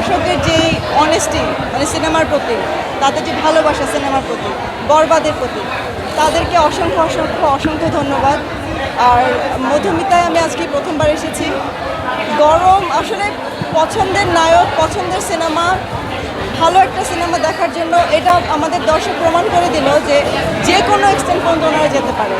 দর্শকের যে অনেস্টি মানে সিনেমার প্রতি, তাদের যে ভালোবাসা সিনেমার প্রতি, বরবাদের প্রতি, তাদেরকে অসংখ্য অসংখ্য অসংখ্য ধন্যবাদ। আর মধুমিতায় আমি আজকে প্রথমবার এসেছি। গরম, আসলে পছন্দের নায়ক, পছন্দের সিনেমা ভালো একটা সিনেমা দেখার জন্য এটা আমাদের দর্শক প্রমাণ করে দিল যে যে কোনো এক্সটেন্ট পর্যন্ত ওনারা যেতে পারে।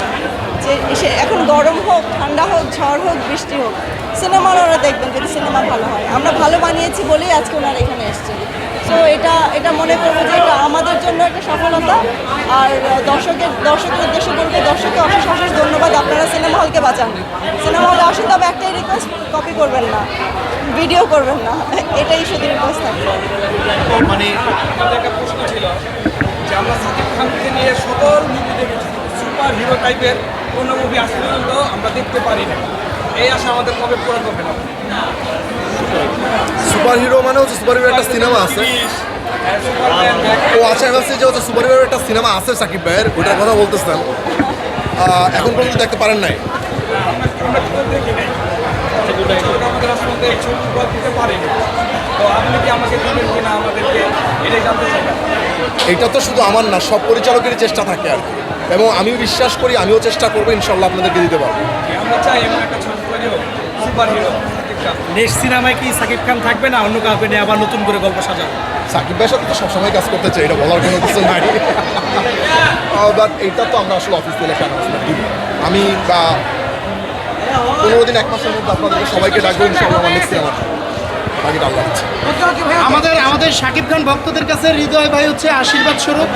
যে সে এখন গরম হোক, ঠান্ডা হোক, ঝড় হোক, বৃষ্টি হোক সিনেমা ওনারা দেখবেন যদি সিনেমা ভালো হয়। আমরা ভালো বানিয়েছি বলেই আজকে ওনারা এখানে এসেছেন। সো এটা এটা মনে করব যে এটা আমাদের জন্য একটা সফলতা। আর দর্শকের দর্শকের উদ্দেশ্যে বলব, দর্শককে সিনেমা হলকে বাঁচান। সিনেমা হলে আসুন তবে একটাই রিকোয়েস্ট কপি করবেন না। ভিডিও করবেন না। এটাই শুধু রিকোয়েস্ট থাকবে। মানে একটা প্রশ্ন ছিল যে আমরা সাকিব খানকে নিয়ে সকল মুভি দেখেছি সুপার হিরো টাইপের কোনো মুভি আজ পর্যন্ত আমরা দেখতে পারি না এই আশা আমাদের কবে পূরণ করবেন আপনি? সুপার হিরো মানে হচ্ছে সুপার হিরো একটা সিনেমা আছে। হ্যাঁ, ও আচ্ছা ভাবছি যে হচ্ছে সুপার হিরো একটা সিনেমা আছে সাকিব ভাইয়ের ওটার কথা বলতেছেন। এখন পর্যন্ত দেখতে পারেন নাই। এটা তো শুধু আমার না, সব পরিচালকেরই চেষ্টা থাকে আর এবং আমিও বিশ্বাস করি, আমিও চেষ্টা করব, ইনশাল্লাহ আপনাদেরকে দিতে পারব। আমরা চাই একটা সুপার হিরো নেক্সট সিনেমায় কি সাকিব খান থাকবে না অন্য কাউকে নিয়ে আবার নতুন করে গল্প সাজাবে? সাকিব ভাইয়ের সাথে তো সবসময় কাজ করতে চাই এটা বলার কোনো কিছু নাই। বাট এইটা তো আমরা আসলে অফিস থেকে অ্যানাউন্সমেন্ট আমি বা পনেরো দিন এক মাসের মধ্যে আপনাদেরকে সবাইকে ডাকবো আমার নেক্সট সিনেমা আমাদের আমাদের সাকিব খান ভক্তদের কাছে হৃদয় ভাই হচ্ছে আশীর্বাদ স্বরূপ।